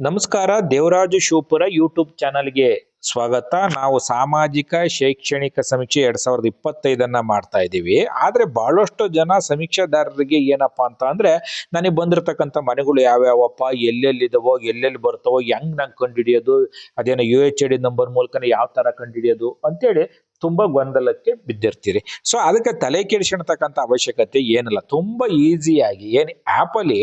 ನಮಸ್ಕಾರ, ದೇವರಾಜು ಶಿವಪುರ ಯೂಟ್ಯೂಬ್ ಚಾನಲ್ಗೆ ಸ್ವಾಗತ. ನಾವು ಸಾಮಾಜಿಕ, ಶೈಕ್ಷಣಿಕ ಸಮೀಕ್ಷೆ ಎರಡ್ ಸಾವಿರದ ಇಪ್ಪತ್ತೈದನ್ನ ಮಾಡ್ತಾ ಇದ್ದೀವಿ. ಆದ್ರೆ ಬಹಳಷ್ಟು ಜನ ಸಮೀಕ್ಷಾದಾರರಿಗೆ ಏನಪ್ಪಾ ಅಂತ ಅಂದ್ರೆ, ನನಗೆ ಬಂದಿರತಕ್ಕಂತ ಮನೆಗಳು ಯಾವ್ಯಾವಪ್ಪ, ಎಲ್ಲೆಲ್ಲಿದಾವೋ, ಎಲ್ಲೆಲ್ಲಿ ಬರ್ತವೋ, ಹೆಂಗ್ ನಂಗೆ ಕಂಡುಹಿಡಿಯೋದು ಅದೇನೋ ಯು ಎಚ್ ಡಿ ನಂಬರ್ ಮೂಲಕನೇ ಯಾವ ತರ ಕಂಡುಹಿಡಿಯೋದು ಅಂತೇಳಿ ತುಂಬಾ ಗೊಂದಲಕ್ಕೆ ಬಿದ್ದಿರ್ತೀರಿ. ಸೊ ಅದಕ್ಕೆ ತಲೆ ಕೆಡಿಸ್ಕೊಳ್ತಕ್ಕಂಥ ಅವಶ್ಯಕತೆ ಏನಿಲ್ಲ. ತುಂಬಾ ಈಸಿಯಾಗಿ ಏನು ಆ್ಯಪಲ್ಲಿ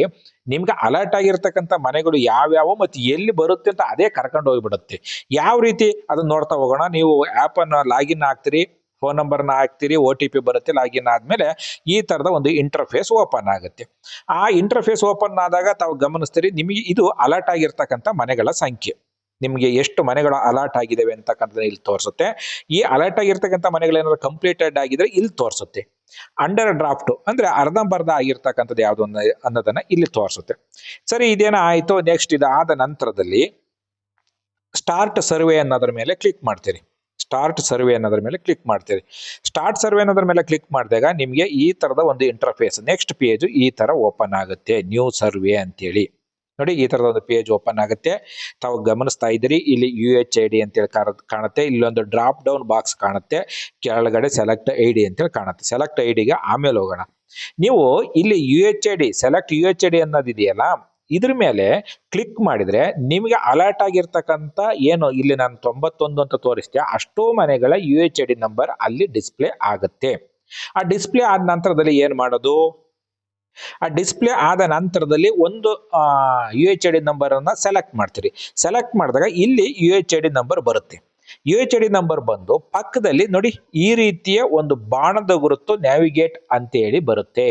ನಿಮ್ಗೆ ಅಲರ್ಟ್ ಆಗಿರ್ತಕ್ಕಂಥ ಮನೆಗಳು ಯಾವ್ಯಾವ ಮತ್ತು ಎಲ್ಲಿ ಬರುತ್ತೆ ಅಂತ ಅದೇ ಕರ್ಕೊಂಡು ಹೋಗ್ಬಿಡುತ್ತೆ. ಯಾವ ರೀತಿ ಅದನ್ನ ನೋಡ್ತಾ ಹೋಗೋಣ. ನೀವು ಆ್ಯಪನ್ನು ಲಾಗಿನ್ ಆಗ್ತೀರಿ ಫೋನ್ ನಂಬರ್ನ ಹಾಕ್ತೀರಿ ಒ ಟಿ ಪಿ ಬರುತ್ತೆ ಲಾಗಿನ್ ಆದಮೇಲೆ ಈ ಥರದ ಒಂದು ಇಂಟರ್ಫೇಸ್ ಓಪನ್ ಆಗುತ್ತೆ. ಆ ಇಂಟರ್ಫೇಸ್ ಓಪನ್ ಆದಾಗ ತಾವು ಗಮನಿಸ್ತೀರಿ, ನಿಮಗೆ ಇದು ಅಲರ್ಟ್ ಆಗಿರ್ತಕ್ಕಂಥ ಮನೆಗಳ ಸಂಖ್ಯೆ. ನಿಮಗೆ ಎಷ್ಟು ಮನೆಗಳು ಅಲರ್ಟ್ ಆಗಿದ್ದಾವೆ ಅಂತಕ್ಕಂಥದ್ದು ಇಲ್ಲಿ ತೋರಿಸುತ್ತೆ. ಈ ಅಲರ್ಟ್ ಆಗಿರ್ತಕ್ಕಂಥ ಮನೆಗಳೇನಾದ್ರು ಕಂಪ್ಲೀಟೆಡ್ ಆಗಿದ್ರೆ ಇಲ್ಲಿ ತೋರಿಸುತ್ತೆ. ಅಂಡರ್ ಡ್ರಾಫ್ಟ್ ಅಂದ್ರೆ ಅರ್ಧಂಬರ್ಧ ಆಗಿರ್ತಕ್ಕಂಥದ್ದು ಯಾವುದು ಅನ್ನೋ, ಅನ್ನೋದನ್ನ ಇಲ್ಲಿ ತೋರಿಸುತ್ತೆ. ಸರಿ, ಇದೇನ ಆಯಿತು. ನೆಕ್ಸ್ಟ್ ಇದಾದ ನಂತರದಲ್ಲಿ ಸ್ಟಾರ್ಟ್ ಸರ್ವೆ ಅನ್ನೋದ್ರ ಮೇಲೆ ಕ್ಲಿಕ್ ಮಾಡ್ತೀರಿ. ಸ್ಟಾರ್ಟ್ ಸರ್ವೆ ಅನ್ನೋದ್ರ ಮೇಲೆ ಕ್ಲಿಕ್ ಮಾಡ್ತೀರಿ. ಸ್ಟಾರ್ಟ್ ಸರ್ವೆ ಅನ್ನೋದ್ರ ಮೇಲೆ ಕ್ಲಿಕ್ ಮಾಡಿದಾಗ ನಿಮಗೆ ಈ ತರದ ಒಂದು ಇಂಟರ್ಫೇಸ್ ನೆಕ್ಸ್ಟ್ ಪೇಜ್ ಈ ತರ ಓಪನ್ ಆಗುತ್ತೆ. ನ್ಯೂ ಸರ್ವೆ ಅಂತೇಳಿ. ನೋಡಿ, ಈ ತರದ ಒಂದು ಪೇಜ್ ಓಪನ್ ಆಗುತ್ತೆ. ತಾವು ಗಮನಿಸ್ತಾ ಇದ್ದೀರಿ, ಇಲ್ಲಿ ಯು ಎಚ್ ಐ ಡಿ ಅಂತೇಳಿ ಕಾಣುತ್ತೆ. ಇಲ್ಲೊಂದು ಡ್ರಾಪ್ ಡೌನ್ ಬಾಕ್ಸ್ ಕಾಣುತ್ತೆ. ಕೆಳಗಡೆ ಸೆಲೆಕ್ಟ್ ಐ ಡಿ ಅಂತೇಳಿ ಕಾಣುತ್ತೆ. ಸೆಲೆಕ್ಟ್ ಐ ಡಿಗೆ ಆಮೇಲೆ ಹೋಗೋಣ. ನೀವು ಇಲ್ಲಿ U H I D select U H I D ಅನ್ನೋದಿದೆಯಲ್ಲ ಇದ್ರ ಮೇಲೆ ಕ್ಲಿಕ್ ಮಾಡಿದ್ರೆ ನಿಮಗೆ ಅಲರ್ಟ್ ಆಗಿರ್ತಕ್ಕಂಥ ಏನು ಇಲ್ಲಿ ನಾನು ತೊಂಬತ್ತೊಂದು ಅಂತ ತೋರಿಸ್ತೆ ಅಷ್ಟೋ ಮನೆಗಳ U H I D number ಅಲ್ಲಿ ಡಿಸ್ಪ್ಲೇ ಆಗುತ್ತೆ. ಆ ಡಿಸ್ಪ್ಲೇ ಆದ ನಂತರದಲ್ಲಿ ಏನು ಮಾಡೋದು? ಆ ಡಿಸ್ಪ್ಲೇ ಆದ ನಂತರದಲ್ಲಿ ಒಂದು U H I D number ಅನ್ನ ಸೆಲೆಕ್ಟ್ ಮಾಡ್ತೀರಿ. ಸೆಲೆಕ್ಟ್ ಮಾಡಿದಾಗ ಇಲ್ಲಿ U H I D number ಬರುತ್ತೆ. U H I D number ಬಂದು ಪಕ್ಕದಲ್ಲಿ ನೋಡಿ, ಈ ರೀತಿಯ ಒಂದು ಬಾಣದ ಗುರುತು ನ್ಯಾವಿಗೇಟ್ ಅಂತೇಳಿ ಬರುತ್ತೆ.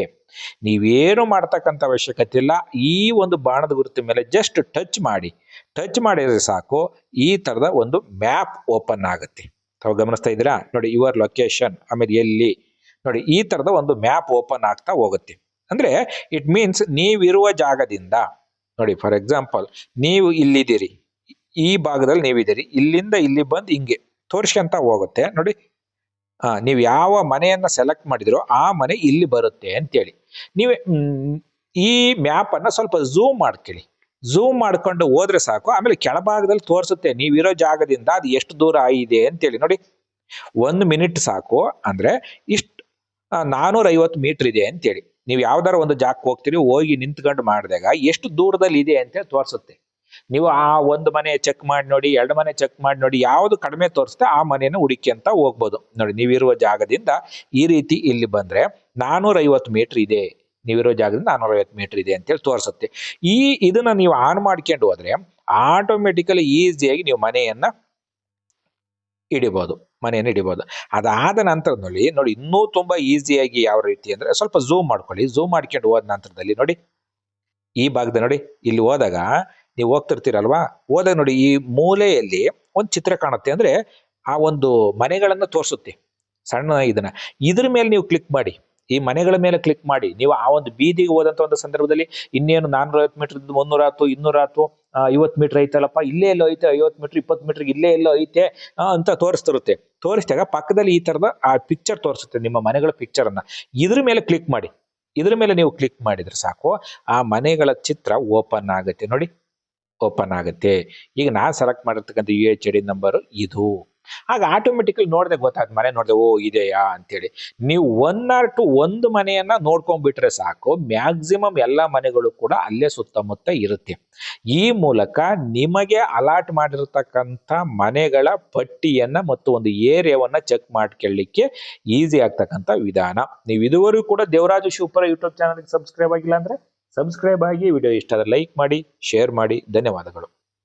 ನೀವೇನು ಮಾಡ್ತಕ್ಕಂಥ ಅವಶ್ಯಕತೆ ಇಲ್ಲ. ಈ ಒಂದು ಬಾಣದ ಗುರುತು ಮೇಲೆ ಜಸ್ಟ್ ಟಚ್ ಮಾಡಿ. ಟಚ್ ಮಾಡಿದ್ರೆ ಸಾಕು, ಈ ತರದ ಒಂದು ಮ್ಯಾಪ್ ಓಪನ್ ಆಗುತ್ತೆ. ತಾವು ಗಮನಿಸ್ತಾ ಇದ್ದೀರಾ? ನೋಡಿ ಯುವರ್ ಲೊಕೇಶನ್ ಆಮೇಲೆ ಎಲ್ಲಿ? ನೋಡಿ, ಈ ತರದ ಒಂದು ಮ್ಯಾಪ್ ಓಪನ್ ಆಗ್ತಾ ಹೋಗುತ್ತೆ. ಅಂದ್ರೆ ಇಟ್ ಮೀನ್ಸ್ ನೀವಿರುವ ಜಾಗದಿಂದ. ನೋಡಿ ಫಾರ್ ಎಕ್ಸಾಂಪಲ್ ನೀವು ಇಲ್ಲಿದ್ದೀರಿ. ಈ ಭಾಗದಲ್ಲಿ ನೀವಿದ್ದೀರಿ. ಇಲ್ಲಿಂದ ಇಲ್ಲಿ ಬಂದು ಹಿಂಗೆ ತೋರಿಸ್ಕೊಂತ ಹೋಗುತ್ತೆ. ನೋಡಿ ಆ, ನೀವು ಯಾವ ಮನೆಯನ್ನ ಸೆಲೆಕ್ಟ್ ಮಾಡಿದಿರೋ ಆ ಮನೆ ಇಲ್ಲಿ ಬರುತ್ತೆ ಅಂತೇಳಿ. ನೀವೇ ಈ ಮ್ಯಾಪ್ ಅನ್ನ ಸ್ವಲ್ಪ ಝೂಮ್ ಮಾಡ್ಕೊಳ್ಳಿ. ಝೂಮ್ ಮಾಡ್ಕೊಂಡು ಹೋದ್ರೆ ಸಾಕು. ಆಮೇಲೆ ಕೆಳಭಾಗದಲ್ಲಿ ತೋರಿಸುತ್ತೆ ನೀವಿರೋ ಜಾಗದಿಂದ ಅದು ಎಷ್ಟು ದೂರ ಇದೆ ಅಂತೇಳಿ. ನೋಡಿ ಒಂದು ಮಿನಿಟ್ ಸಾಕು. ಅಂದ್ರೆ ಇಷ್ಟು ನಾನ್ನೂರೈವತ್ತು ಮೀಟರ್ ಇದೆ ಅಂತೇಳಿ. ನೀವು ಯಾವ್ದಾರ ಒಂದು ಜಾಗಕ್ಕೆ ಹೋಗ್ತೀರಿ, ಹೋಗಿ ನಿಂತ್ಕೊಂಡು ಮಾಡಿದಾಗ ಎಷ್ಟು ದೂರದಲ್ಲಿ ಇದೆ ಅಂತೇಳಿ ತೋರಿಸುತ್ತೆ. ನೀವು ಆ ಒಂದು ಮನೆ ಚೆಕ್ ಮಾಡಿ ನೋಡಿ, ಎರಡು ಮನೆ ಚೆಕ್ ಮಾಡಿ ನೋಡಿ, ಯಾವುದು ಕಡಿಮೆ ತೋರಿಸುತ್ತೆ ಆ ಮನೆಯನ್ನು ಹುಡುಕಿ ಅಂತ ಹೋಗ್ಬೋದು. ನೋಡಿ, ನೀವಿರುವ ಜಾಗದಿಂದ ಈ ರೀತಿ ಇಲ್ಲಿ ಬಂದ್ರೆ ನಾನೂರ ಐವತ್ತು ಮೀಟರ್ ಇದೆ. ನೀವಿರೋ ಜಾಗದಿಂದ ನಾನೂರ ಐವತ್ತು ಮೀಟರ್ ಇದೆ ಅಂತೇಳಿ ತೋರಿಸುತ್ತೆ. ಈ ಇದನ್ನ ನೀವು ಆನ್ ಮಾಡ್ಕೊಂಡು ಹೋದರೆ ಆಟೋಮೆಟಿಕಲಿ ಈಸಿಯಾಗಿ ನೀವು ಮನೆಯನ್ನ ಹಿಡಿಬಹುದು ಮನೆಯನ್ನು ಹಿಡಿಬೋದು. ಅದಾದ ನಂತರದಲ್ಲಿ ನೋಡಿ ಇನ್ನೂ ತುಂಬಾ ಈಸಿಯಾಗಿ ಯಾವ ರೀತಿ ಅಂದ್ರೆ ಸ್ವಲ್ಪ ಝೂಮ್ ಮಾಡ್ಕೊಳ್ಳಿ. ಝೂಮ್ ಮಾಡ್ಕೊಂಡು ಹೋದ ನಂತರದಲ್ಲಿ ನೋಡಿ, ಈ ಭಾಗದ ನೋಡಿ, ಇಲ್ಲಿ ಹೋದಾಗ ನೀವು ಹೋಗ್ತಿರ್ತೀರಲ್ವಾ? ಹೋದಾಗ ನೋಡಿ ಈ ಮೂಲೆಯಲ್ಲಿ ಒಂದು ಚಿತ್ರ ಕಾಣುತ್ತೆ ಅಂದ್ರೆ ಆ ಒಂದು ಮನೆಗಳನ್ನ ತೋರಿಸುತ್ತೆ. ಸಣ್ಣ ಇದನ್ನ. ಇದ್ರ ಮೇಲೆ ನೀವು ಕ್ಲಿಕ್ ಮಾಡಿ. ಈ ಮನೆಗಳ ಮೇಲೆ ಕ್ಲಿಕ್ ಮಾಡಿ. ನೀವು ಆ ಒಂದು ಬೀದಿಗೆ ಹೋದಂಥ ಒಂದು ಸಂದರ್ಭದಲ್ಲಿ ಇನ್ನೇನು ನಾನ್ನೂರ ಐವತ್ತು ಮೀಟರ್ ಮುನ್ನೂರ ಹತ್ತು ಇನ್ನೂರ ಆಯ್ತು ಐವತ್ತು ಮೀಟರ್ ಐತಲ್ಲಪ್ಪ, ಇಲ್ಲೇ ಎಲ್ಲೋ ಐತೆ, ಐವತ್ತು ಮೀಟರ್ ಇಪ್ಪತ್ತು ಮೀಟರ್ ಇಲ್ಲೇ ಎಲ್ಲೋ ಐತೆ ಅಂತ ತೋರಿಸ್ತಿರುತ್ತೆ. ತೋರಿಸಿದಾಗ ಪಕ್ಕದಲ್ಲಿ ಈ ತರದ ಆ ಪಿಕ್ಚರ್ ತೋರಿಸುತ್ತೆ, ನಿಮ್ಮ ಮನೆಗಳ ಪಿಕ್ಚರ್ ಅನ್ನ. ಇದ್ರ ಮೇಲೆ ಕ್ಲಿಕ್ ಮಾಡಿ. ಇದ್ರ ಮೇಲೆ ನೀವು ಕ್ಲಿಕ್ ಮಾಡಿದ್ರೆ ಸಾಕು, ಆ ಮನೆಗಳ ಚಿತ್ರ ಓಪನ್ ಆಗುತ್ತೆ. ನೋಡಿ ಓಪನ್ ಆಗುತ್ತೆ. ಈಗ ನಾನು ಸೆಲೆಕ್ಟ್ ಮಾಡಿರ್ತಕ್ಕಂಥ ಯು ಎಚ್ ಡಿ ನಂಬರ್ ಇದು. ಆಗ ಆಟೋಮೆಟಿಕಲಿ ನೋಡಿದೆ ಗೊತ್ತಾದ ಮನೆ, ನೋಡಿದೆ, ಓ, ಇದೆಯಾ? ಅಂತೇಳಿ. ನೀವು ಒನ್ ಆರ್ ಟು ಒಂದು ಮನೆಯನ್ನ ನೋಡ್ಕೊಂಡ್ಬಿಟ್ರೆ ಸಾಕು. ಮ್ಯಾಕ್ಸಿಮಮ್ ಎಲ್ಲ ಮನೆಗಳು ಕೂಡ ಅಲ್ಲೇ ಸುತ್ತಮುತ್ತ ಇರುತ್ತೆ. ಈ ಮೂಲಕ ನಿಮಗೆ ಅಲಾಟ್ ಮಾಡಿರ್ತಕ್ಕಂಥ ಮನೆಗಳ ಪಟ್ಟಿಯನ್ನ ಮತ್ತು ಒಂದು ಏರಿಯಾವನ್ನ ಚೆಕ್ ಮಾಡ್ಕೊಳ್ಳಿಕ್ಕೆ ಈಸಿ ಆಗ್ತಕ್ಕಂಥ ವಿಧಾನ. ನೀವು ಇದುವರೆಗೂ ಕೂಡ ದೇವರಾಜು ಶಿವಪುರ ಯೂಟ್ಯೂಬ್ ಚಾನಲ್ಗೆ ಸಬ್ಸ್ಕ್ರೈಬ್ ಆಗಿಲ್ಲ ಅಂದ್ರೆ ಸಬ್ಸ್ಕ್ರೈಬ್ ಆಗಿ ವಿಡಿಯೋ ಇಷ್ಟ ಲೈಕ್ ಮಾಡಿ ಶೇರ್ ಮಾಡಿ. ಧನ್ಯವಾದಗಳು.